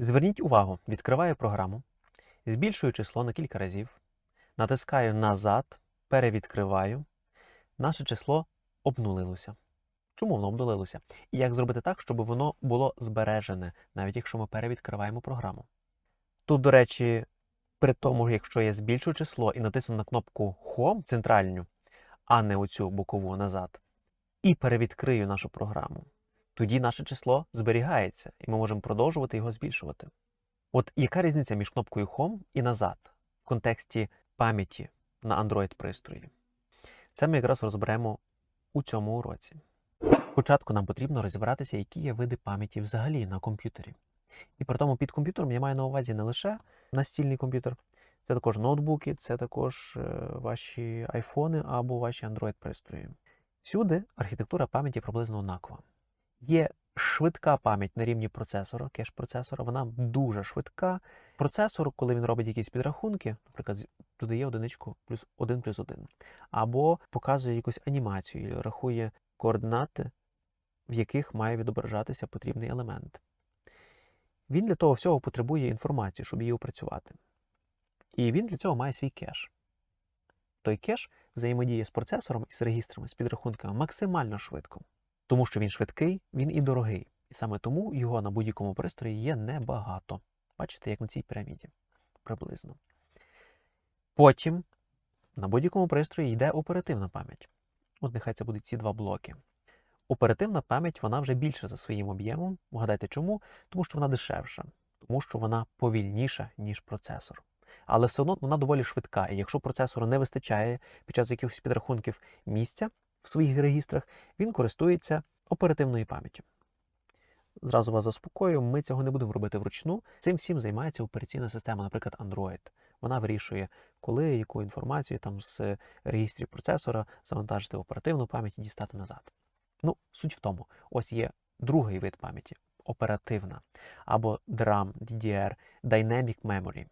Зверніть увагу, відкриваю програму, збільшую число на кілька разів, натискаю назад, перевідкриваю. Наше число обнулилося. Чому воно обнулилося? І як зробити так, щоб воно було збережене, навіть якщо ми перевідкриваємо програму. Тут, до речі, при тому, якщо я збільшу число і натисну на кнопку Home центральну, а не оцю бокову назад, і перевідкрию нашу програму, тоді наше число зберігається, і ми можемо продовжувати його збільшувати. От яка різниця між кнопкою Home і назад в контексті пам'яті на Android пристрої? Це ми якраз розберемо у цьому уроці. Спочатку нам потрібно розібратися, які є види пам'яті взагалі на комп'ютері. І при тому під комп'ютером я маю на увазі не лише настільний комп'ютер, це також ноутбуки, це також е, ваші айфони або ваші Android пристрої. Всюди архітектура пам'яті приблизно однакова. Є швидка пам'ять на рівні процесора, кеш процесора, вона дуже швидка. Процесор, коли він робить якісь підрахунки, наприклад, додає одиничку плюс 1 плюс 1, або показує якусь анімацію, рахує координати, в яких має відображатися потрібний елемент. Він для того всього потребує інформації, щоб її опрацювати. І він для цього має свій кеш. Той кеш взаємодіє з процесором і з регістрами, з підрахунками максимально швидко. Тому що він швидкий, він і дорогий. І саме тому його на будь-якому пристрої є небагато. Бачите, як на цій піраміді приблизно. Потім на будь-якому пристрої йде оперативна пам'ять. От нехай це будуть ці два блоки. Оперативна пам'ять вона вже більша за своїм об'ємом. Вгадайте чому? Тому що вона дешевша, тому що вона повільніша, ніж процесор. Але все одно вона доволі швидка. І якщо процесору не вистачає під час якихось підрахунків місця в своїх регістрах, він користується оперативною пам'яттю. Зразу вас заспокою, ми цього не будемо робити вручну. Цим всім займається операційна система, наприклад, Android. Вона вирішує, коли яку інформацію там з регістрів процесора завантажити в оперативну пам'ять і дістати назад. Ну, суть в тому, ось є другий вид пам'яті оперативна, або DRAM, DDR, Dynamic Memory.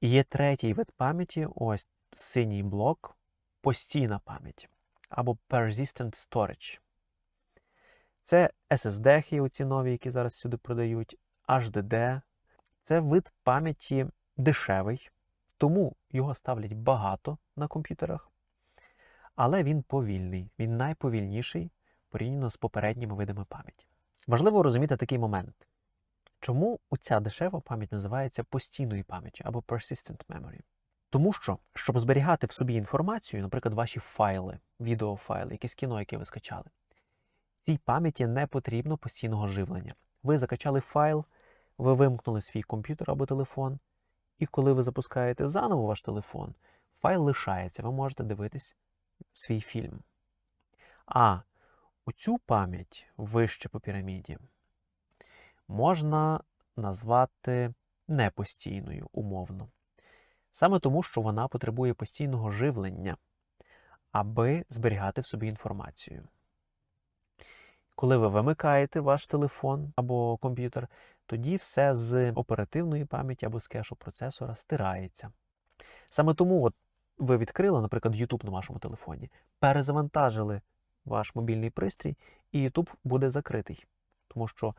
І є третій вид пам'яті, ось синій блок, постійна пам'ять, або Persistent Storage. Це SSD, оці нові, які зараз сюди продають, HDD. Це вид пам'яті дешевий, тому його ставлять багато на комп'ютерах, але він повільний, він найповільніший порівняно з попередніми видами пам'яті. Важливо розуміти такий момент. Чому оця дешева пам'ять називається постійною пам'яттю або persistent memory? Тому що, щоб зберігати в собі інформацію, наприклад, ваші файли, відеофайли, якесь кіно, яке ви скачали, цій пам'яті не потрібно постійного живлення. Ви закачали файл, ви вимкнули свій комп'ютер або телефон, і коли ви запускаєте заново ваш телефон, файл лишається, ви можете дивитись свій фільм. А оцю пам'ять вище по піраміді можна назвати непостійною умовно. Саме тому, що вона потребує постійного живлення, аби зберігати в собі інформацію. Коли ви вимикаєте ваш телефон або комп'ютер, тоді все з оперативної пам'яті або з кешу процесора стирається. Саме тому от ви відкрили, наприклад, YouTube на вашому телефоні, перезавантажили ваш мобільний пристрій, і YouTube буде закритий, тому що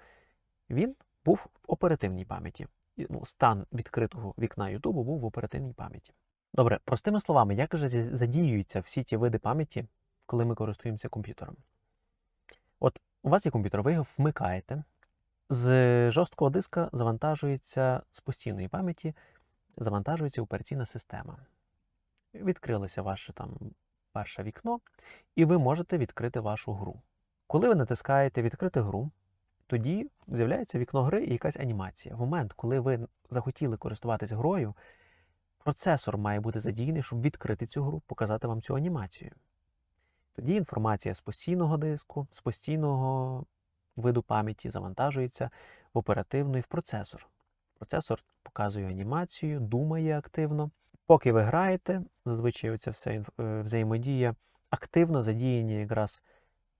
він був в оперативній пам'яті. Ну, стан відкритого вікна YouTube був в оперативній пам'яті. Добре, простими словами, як же задіюються всі ті види пам'яті, коли ми користуємося комп'ютером? От у вас є комп'ютер, ви його вмикаєте, з жорсткого диска завантажується з постійної пам'яті, завантажується операційна система. Відкрилося ваше там перше вікно, і ви можете відкрити вашу гру. Коли ви натискаєте відкрити гру, тоді з'являється вікно гри і якась анімація. В момент, коли ви захотіли користуватися грою, процесор має бути задіяний, щоб відкрити цю гру, показати вам цю анімацію. Тоді інформація з постійного диску, з постійного виду пам'яті завантажується в і в процесор. Процесор показує анімацію, думає активно. Поки ви граєте, зазвичай ця вся е, взаємодія активно задіяні якраз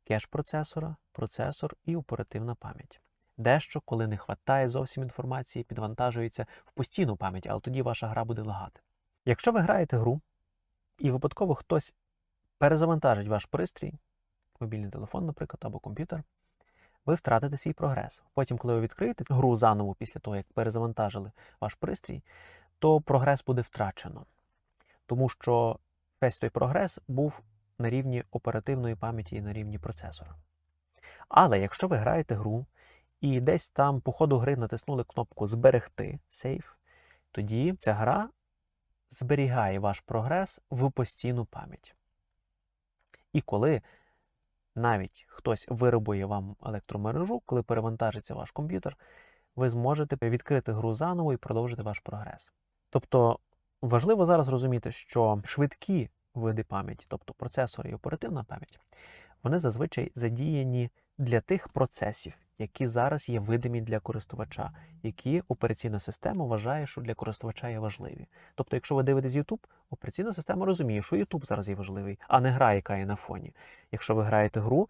кеш процесора, процесор і оперативна пам'ять. Дещо, коли не вистачає зовсім інформації, підвантажується в постійну пам'ять, але тоді ваша гра буде лагати. Якщо ви граєте гру, і випадково хтось перезавантажить ваш пристрій, мобільний телефон, наприклад, або комп'ютер, ви втратите свій прогрес. Потім, коли ви відкриєте гру заново після того, як перезавантажили ваш пристрій, то прогрес буде втрачено. Тому що весь той прогрес був на рівні оперативної пам'яті і на рівні процесора. Але якщо ви граєте гру і десь там по ходу гри натиснули кнопку Зберегти сейф, тоді ця гра зберігає ваш прогрес в постійну пам'ять. І коли навіть хтось вирубує вам електромережу, коли перевантажиться ваш комп'ютер, ви зможете відкрити гру заново і продовжити ваш прогрес. Тобто важливо зараз розуміти, що швидкі види пам'яті, тобто процесор і оперативна пам'ять, вони зазвичай задіяні для тих процесів, які зараз є видимі для користувача, які операційна система вважає, що для користувача є важливі. Тобто, якщо ви дивитесь YouTube, операційна система розуміє, що YouTube зараз є важливий, а не гра, яка є на фоні. Якщо ви граєте гру,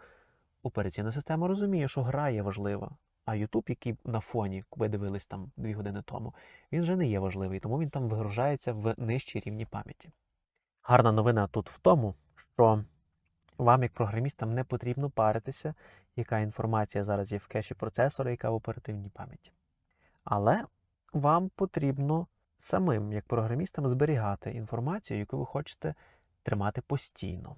операційна система розуміє, що гра є важлива. А YouTube, який на фоні, ви дивились там дві години тому, він вже не є важливий, тому він там вигружається в нижчі рівні пам'яті. Гарна новина тут в тому, що вам, як програмістам, не потрібно паритися, яка інформація зараз є в кеші процесора, яка в оперативній пам'яті. Але вам потрібно самим, як програмістам, зберігати інформацію, яку ви хочете тримати постійно.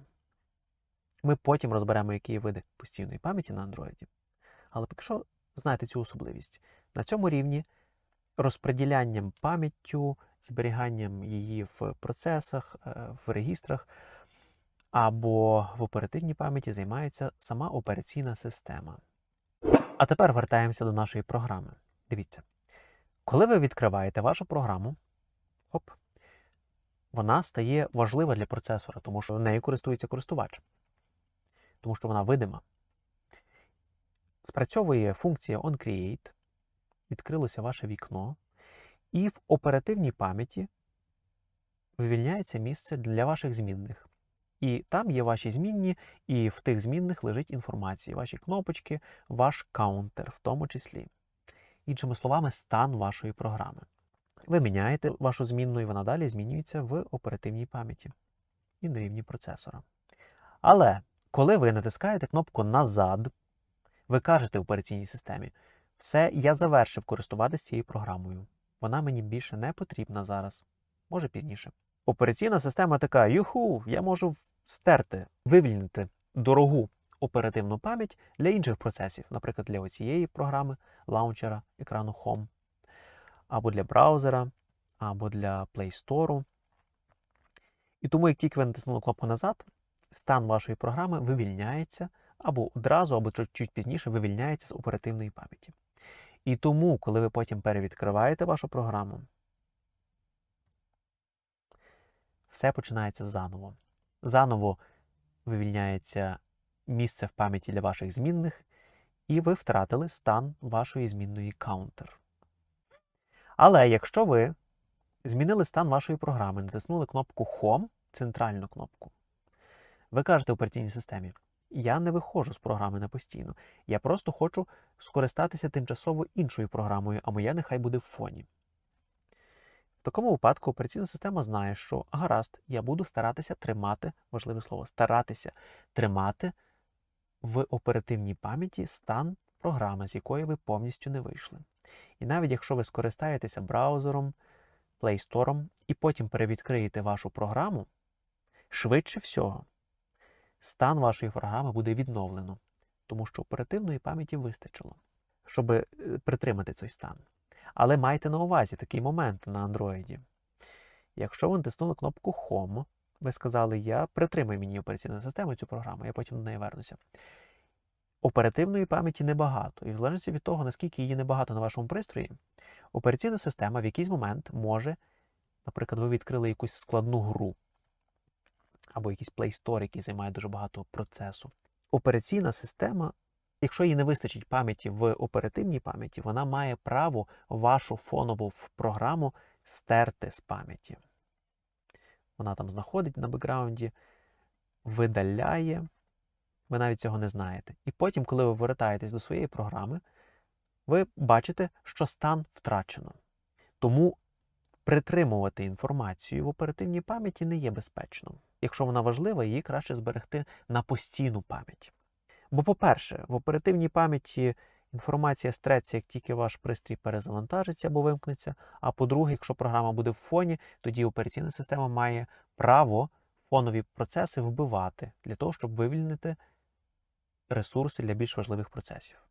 Ми потім розберемо, які види постійної пам'яті на Android. Але поки що знаєте цю особливість. На цьому рівні розподілянням пам'яттю, зберіганням її в процесах, е, в регістрах або в оперативній пам'яті займається сама операційна система. А тепер вертаємося до нашої програми. Дивіться, коли ви відкриваєте вашу програму, оп, вона стає важлива для процесора, тому що нею користується користувач, тому що вона видима. Спрацьовує функція onCreate, відкрилося ваше вікно, і в оперативній пам'яті вивільняється місце для ваших змінних. І там є ваші змінні, і в тих змінних лежить інформація, ваші кнопочки, ваш каунтер, в тому числі. Іншими словами, стан вашої програми. Ви міняєте вашу змінну, і вона далі змінюється в оперативній пам'яті і на рівні процесора. Але коли ви натискаєте кнопку Назад, ви кажете в операційній системі, все, я завершив користуватися цією програмою. Вона мені більше не потрібна зараз, може пізніше. Операційна система така: юху, я можу стерти, вивільнити дорогу оперативну пам'ять для інших процесів, наприклад, для оцієї програми, лаунчера, екрану Home, або для браузера, або для Play Store. І тому, як тільки ви натиснули кнопку назад, стан вашої програми вивільняється або одразу, або чуть пізніше вивільняється з оперативної пам'яті. І тому, коли ви потім перевідкриваєте вашу програму, все починається заново. Заново вивільняється місце в пам'яті для ваших змінних, і ви втратили стан вашої змінної counter. Але якщо ви змінили стан вашої програми, натиснули кнопку Home, центральну кнопку, ви кажете операційній системі, я не виходжу з програми на постійно. Я просто хочу скористатися тимчасово іншою програмою, а моя нехай буде в фоні. В такому випадку операційна система знає, що гаразд, я буду старатися тримати, важливе слово, старатися тримати в оперативній пам'яті стан програми, з якої ви повністю не вийшли. І навіть якщо ви скористаєтеся браузером, Play Store і потім перевідкриєте вашу програму, швидше всього, стан вашої програми буде відновлено, тому що оперативної пам'яті вистачило, щоб е, притримати цей стан. Але майте на увазі такий момент на Android. Якщо ви натиснули кнопку Home, ви сказали, я притримаю мені операційну систему цю програму, я потім до неї вернуся. Оперативної пам'яті небагато, і в залежності від того, наскільки її небагато на вашому пристрої, операційна система в якийсь момент може, наприклад, ви відкрили якусь складну гру або якийсь Play Store, який займає дуже багато процесу. Операційна система Якщо їй не вистачить пам'яті в оперативній пам'яті, вона має право вашу фонову програму стерти з пам'яті. Вона там знаходить на бекграунді, видаляє, ви навіть цього не знаєте. І потім, коли ви повертаєтесь до своєї програми, ви бачите, що стан втрачено. Тому притримувати інформацію в оперативній пам'яті не є безпечно. Якщо вона важлива, її краще зберегти на постійну пам'ять. Бо, по-перше, в оперативній пам'яті інформація стреться, як тільки ваш пристрій перезавантажиться або вимкнеться. А по-друге, якщо програма буде в фоні, тоді операційна система має право фонові процеси вбивати для того, щоб вивільнити ресурси для більш важливих процесів.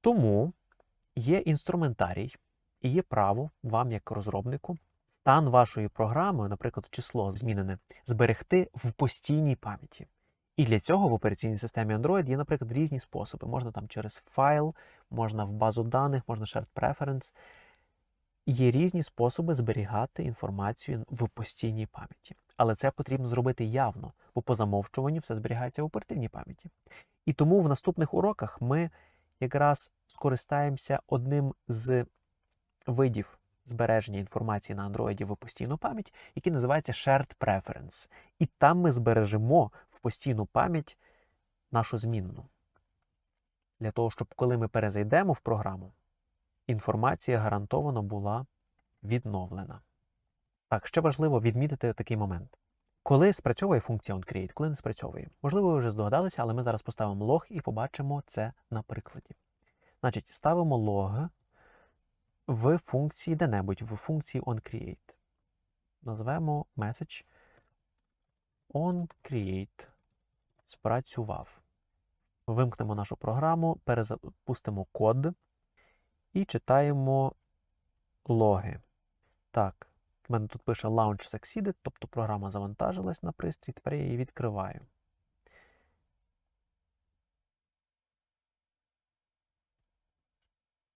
Тому є інструментарій і є право вам, як розробнику, стан вашої програми, наприклад, число змінене, зберегти в постійній пам'яті. І для цього в операційній системі Android є, наприклад, різні способи. Можна там через файл, можна в базу даних, можна shared preference. Є різні способи зберігати інформацію в постійній пам'яті. Але це потрібно зробити явно, бо по замовчуванню все зберігається в оперативній пам'яті. І тому в наступних уроках ми якраз скористаємося одним з видів збереження інформації на Android в постійну пам'ять, який називається Shared Preference. І там ми збережемо в постійну пам'ять нашу змінну. Для того, щоб коли ми перезайдемо в програму, інформація гарантовано була відновлена. Так, ще важливо відмітити такий момент. Коли спрацьовує функція onCreate, коли не спрацьовує. Можливо, ви вже здогадалися, але ми зараз поставимо лог і побачимо це на прикладі. Значить, ставимо лог в функції де-небудь, в функції onCreate. Назвемо message onCreate. Спрацював. Вимкнемо нашу програму, перезапустимо код і читаємо логи. Так, в мене тут пише Launch Succeeded, тобто програма завантажилась на пристрій, тепер я її відкриваю.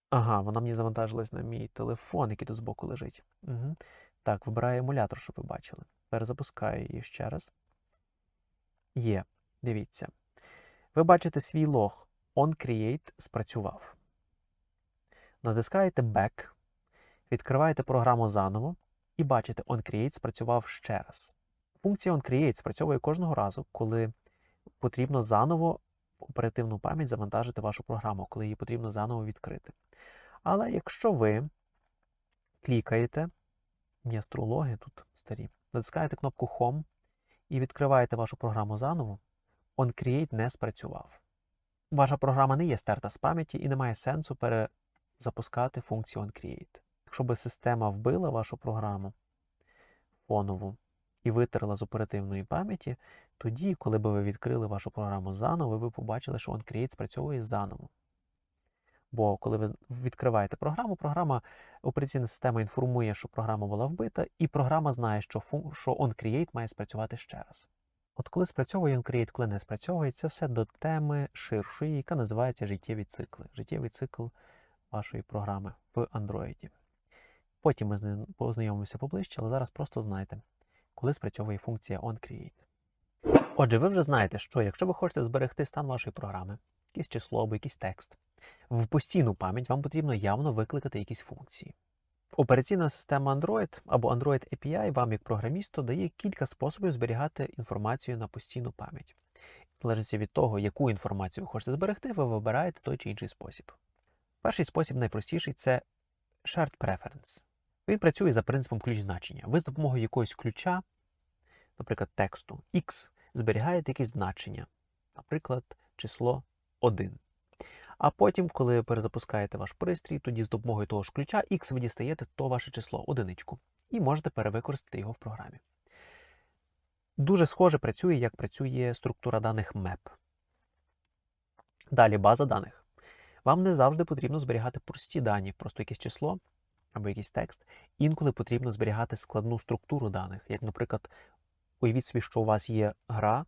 Ага, вона мені завантажилась на мій телефон, який тут збоку лежить. Угу. Так, вибираю емулятор, щоб ви бачили. Перезапускаю її ще раз. Є, дивіться. Ви бачите свій лог OnCreate спрацював. Натискаєте Back, відкриваєте програму заново і бачите, OnCreate спрацював ще раз. Функція OnCreate спрацьовує кожного разу, коли потрібно заново оперативну пам'ять завантажити вашу програму, коли її потрібно заново відкрити. Але якщо ви клікаєте, ні, астрологи тут старі, натискаєте кнопку Home і відкриваєте вашу програму заново, OnCreate не спрацював. Ваша програма не є стерта з пам'яті і не має сенсу перезапускати функцію OnCreate. Якщо би система вбила вашу програму фонову і витерла з оперативної пам'яті, тоді, коли би ви відкрили вашу програму заново, ви побачили, що OnCreate спрацьовує заново. Бо коли ви відкриваєте програму, програма операційна система інформує, що програма була вбита, і програма знає, що що OnCreate має спрацювати ще раз. От коли спрацьовує OnCreate, коли не спрацьовує, це все до теми ширшої, яка називається життєві цикли. Життєвий цикл вашої програми в Android. Потім ми з ним познайомимося поближче, але зараз просто знайте, коли спрацьовує функція OnCreate. Отже, ви вже знаєте, що якщо ви хочете зберегти стан вашої програми, якесь число або якийсь текст, в постійну пам'ять вам потрібно явно викликати якісь функції. Операційна система Android або Android API вам, як програмісту, дає кілька способів зберігати інформацію на постійну пам'ять. Залежить від того, яку інформацію ви хочете зберегти, ви вибираєте той чи інший спосіб. Перший спосіб найпростіший це Shared Preference. Він працює за принципом ключ значення. Ви з допомогою якогось ключа, наприклад, тексту X, зберігаєте якесь значення, наприклад, число 1. А потім, коли перезапускаєте ваш пристрій, тоді з допомогою того ж ключа X ви дістаєте то ваше число одиничку і можете перевикористати його в програмі. Дуже схоже працює, як працює структура даних map. Далі база даних. Вам не завжди потрібно зберігати прості дані, просто якесь число або якийсь текст. Інколи потрібно зберігати складну структуру даних. Як, наприклад, уявіть собі, що у вас є гра,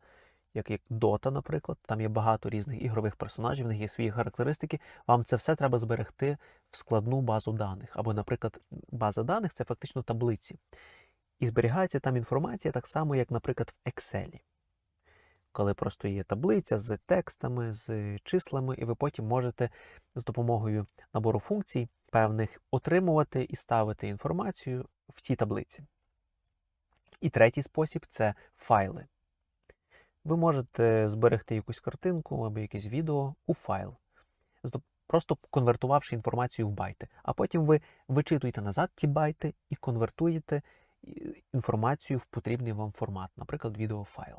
як як Dota, наприклад, там є багато різних ігрових персонажів, в них є свої характеристики. Вам це все треба зберегти в складну базу даних. Або, наприклад, база даних це фактично таблиці. І зберігається там інформація так само, як, наприклад, в Excel. Коли просто є таблиця з текстами, з числами, і ви потім можете з допомогою набору функцій певних отримувати і ставити інформацію в цій таблиці. І третій спосіб це файли. Ви можете зберегти якусь картинку або якесь відео у файл, просто конвертувавши інформацію в байти. А потім ви вичитуєте назад ті байти і конвертуєте інформацію в потрібний вам формат, наприклад, відеофайл.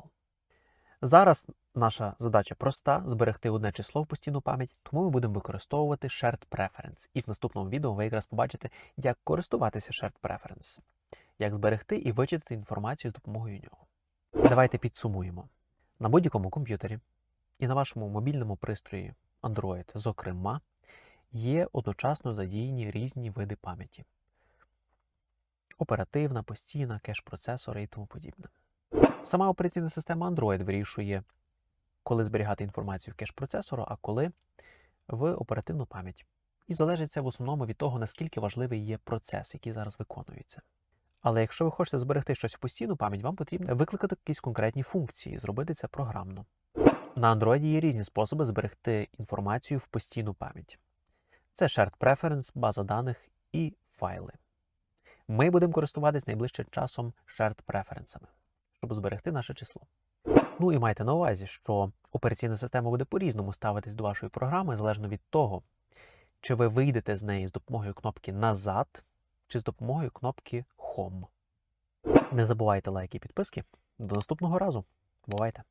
Зараз наша задача проста зберегти одне число в постійну пам'ять, тому ми будемо використовувати Shared Preference. І в наступному відео ви якраз побачите, як користуватися Shared Preference, як зберегти і вичитати інформацію з допомогою нього. Давайте підсумуємо. На будь-якому комп'ютері і на вашому мобільному пристрої Android, зокрема, є одночасно задіяні різні види пам'яті: оперативна, постійна, кеш-процесори і тому подібне. Сама операційна система Android вирішує, коли зберігати інформацію в кеш-процесору, а коли в оперативну пам'ять. І залежить це в основному від того, наскільки важливий є процес, який зараз виконується. Але якщо ви хочете зберегти щось в постійну пам'ять, вам потрібно викликати якісь конкретні функції, зробити це програмно. На Android є різні способи зберегти інформацію в постійну пам'ять. Це Shared Preference, база даних і файли. Ми будемо користуватись найближчим часом Shared Preference, щоб зберегти наше число. Ну і майте на увазі, що операційна система буде по-різному ставитись до вашої програми, залежно від того, чи ви вийдете з неї з допомогою кнопки назад, чи з допомогою кнопки Home. Не забувайте лайки і підписки. До наступного разу. Бувайте!